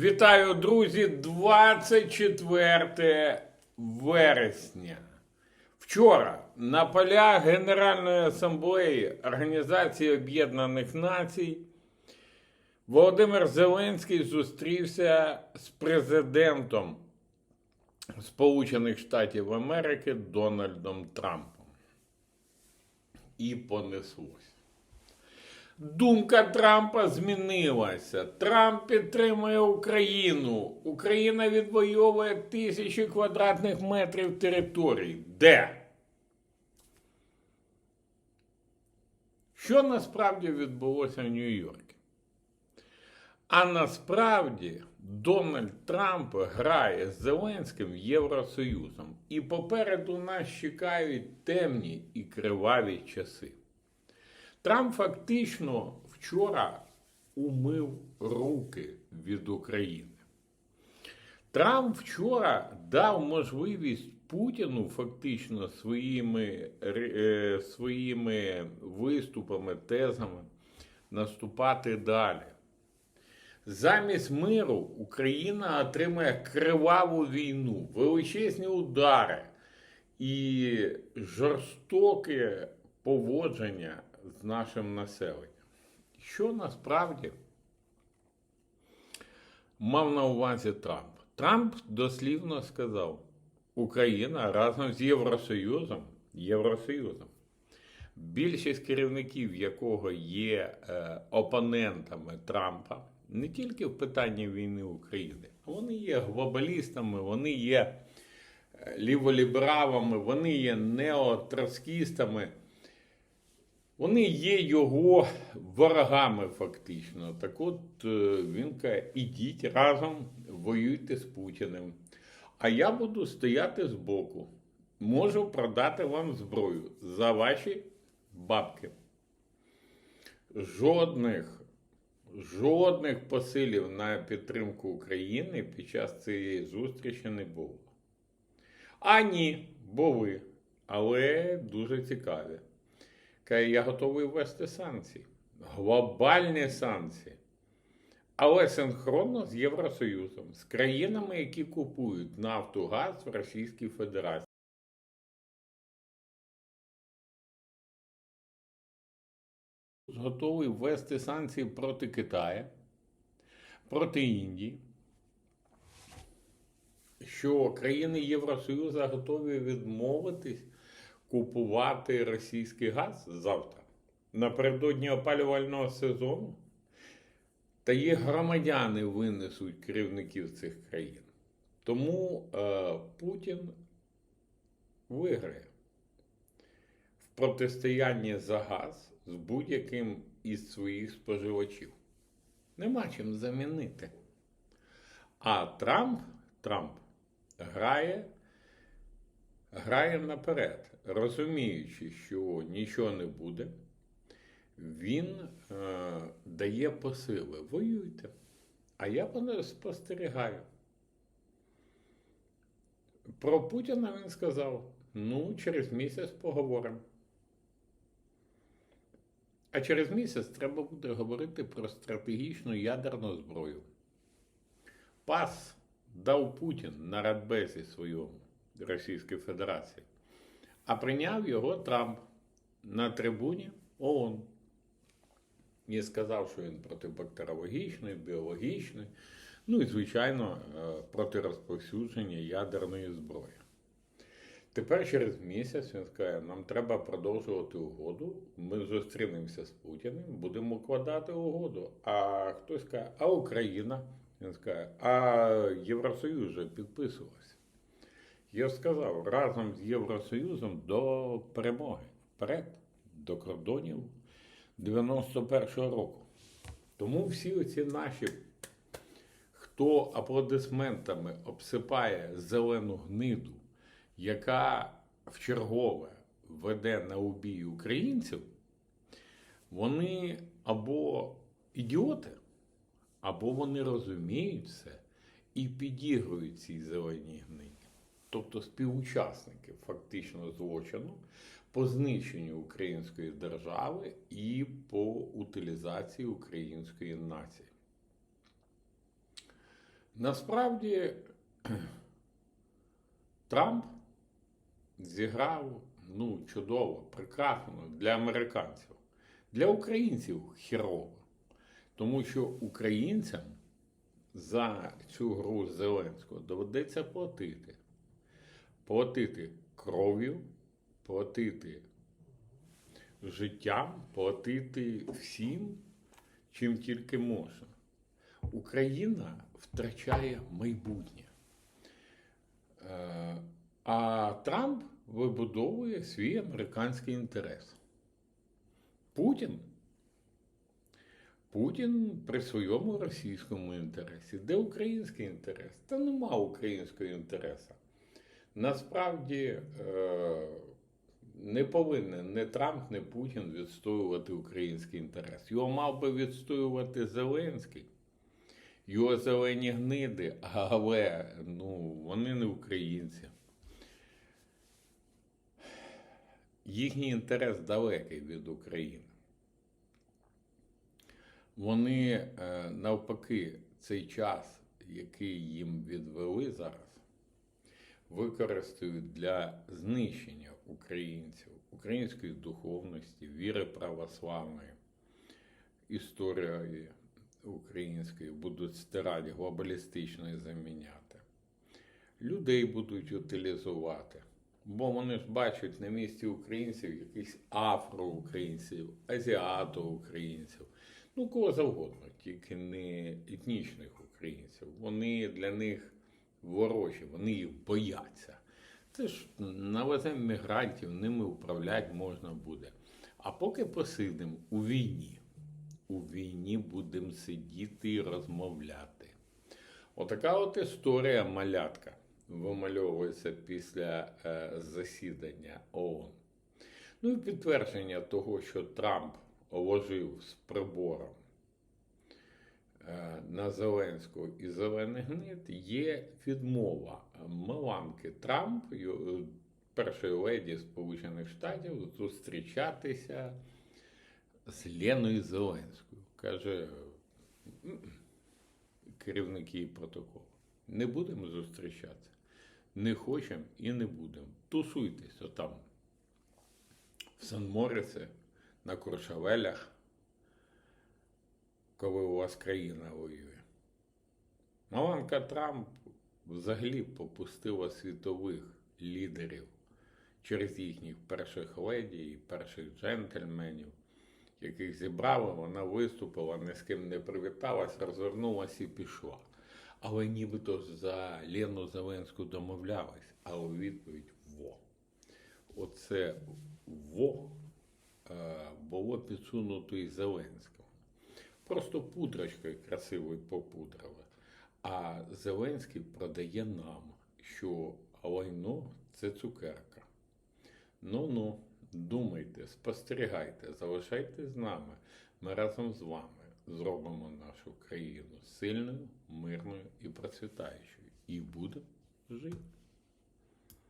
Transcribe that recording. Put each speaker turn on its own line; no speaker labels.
Вітаю, друзі! 24 вересня. Вчора на полях Генеральної асамблеї Організації Об'єднаних Націй Володимир Зеленський зустрівся з президентом Сполучених Штатів Америки Дональдом Трампом. І понеслось. Думка Трампа змінилася. Трамп підтримує Україну. Україна відвоює тисячі квадратних метрів територій. Де? Що насправді відбулося в Нью-Йорку? А насправді Дональд Трамп грає з Зеленським Євросоюзом. І попереду нас чекають темні і криваві часи. Трамп фактично вчора умив руки від України. Трамп вчора дав можливість Путіну фактично своїми, е, своїми виступами, тезами наступати далі. Замість миру Україна отримає криваву війну, величезні удари і жорстоке поводження з нашим населенням. Що насправді мав на увазі Трамп? Трамп дослівно сказав, Україна разом з Євросоюзом, Євросоюзом, більшість керівників якого є е, опонентами Трампа, не тільки в питанні війни України, вони є глобалістами, вони є е, ліволібералами, вони є неотроцкістами. Вони є його ворогами, фактично. Так от е, він каже, ідіть разом, воюйте з Путіним. А я буду стояти збоку. Можу продати вам зброю за ваші бабки. Жодних, жодних посилів на підтримку України під час цієї зустрічі не було. А ні, були, але дуже цікаві. Каже, я готовий ввести санкції, глобальні санкції. Але синхронно з Євросоюзом, з країнами, які купують нафту газ в Російській Федерації. Готовий ввести санкції проти Китаю, проти Індії, що країни Євросоюзу готові відмовитись купувати російський газ завтра напередодні опалювального сезону. Та їх громадяни винесуть керівників цих країн. Тому е, Путін виграє в протистоянні за газ з будь-яким із своїх споживачів. Нема чим замінити. А Трамп, Трамп грає, грає наперед, розуміючи, що нічого не буде він е, дає посили. Воюйте. А я спостерігаю. Про Путіна він сказав: ну, через місяць поговоримо. А через місяць треба буде говорити про стратегічну ядерну зброю. Пас дав Путін на радбезі своєму Російської Федерації, а прийняв його Трамп на трибуні ООН і сказав, що він протибактеріологічний, біологічний, ну і, звичайно, е, проти розповсюдження ядерної зброї. Тепер через місяць він скаже, нам треба продовжувати угоду. Ми зустрінемося з Путіним, будемо вкладати угоду. А хтось каже, а Україна? Він скаже, а Євросоюз вже підписувався. Я ж сказав, разом з Євросоюзом до перемоги. Вперед, до кордонів 91-го року. Тому всі оці наші, хто аплодисментами обсипає зелену гниду, яка вчергове веде на убій українців, вони або ідіоти, або вони розуміють все і підігрують цій зеленій гниді. Тобто співучасники фактично злочину по знищенню української держави і по утилізації української нації. Насправді Трамп зіграв ну, чудово, прекрасно для американців. Для українців хірово. Тому що українцям за цю гру Зеленського доведеться платити. Платити кров'ю, платити життям, платити всім, чим тільки можна. Україна втрачає майбутнє. Е, А Трамп вибудовує свій американський інтерес. Путін. Путін при своєму російському інтересі. Де український інтерес? Та нема українського інтересу. Насправді е, не повинен не Трамп, не Путін відстоювати український інтерес. Його мав би відстоювати Зеленський. Його зелені гниди, але ну, вони не українці. Їхній інтерес далекий від України. Вони е, навпаки цей час, який їм відвели зараз, використають для знищення українців, української духовності, віри православної, історії української будуть стирати, глобалістично заміняти. Людей будуть утилізувати. Бо вони ж бачать на місці українців якихось афроукраїнців, азіато-українців, ну кого завгодно, тільки не етнічних українців. Вони для них ворожі, вони їх бояться. Це ж навеземо мігрантів, ними управляти можна буде. А поки посидимо у війні, у війні будемо сидіти і розмовляти. Отака от історія малятка вимальовується після е, засідання ООН. Ну і підтвердження того, що Трамп ложив з прибором на Зеленського і зелений гнит, є відмова Меланки Трамп, першої леді Сполучених Штатів, зустрічатися з Леною Зеленською. Каже керівник її протоколу. Не будемо зустрічатися. Не хочемо і не будемо. Тусуйтесь отам в Сан-Морице, на Куршавелях, коли у вас країна воює. Маланка Трамп взагалі попустила світових лідерів через їхніх перших леді і перших джентльменів, яких зібрала, вона виступила, ні з ким не привіталась, розвернулася і пішла. Але нібито за Лену Зеленську домовлялись, а у відповідь во. Оце во е, було підсунуто і Зеленському. Просто пудрочкою красивою попудрили. А Зеленський продає нам, що лайно це цукерка. Ну-ну, думайте, спостерігайте, залишайтесь з нами. Ми разом з вами зробимо нашу країну сильною, мирною і процвітаючою. І будемо жити.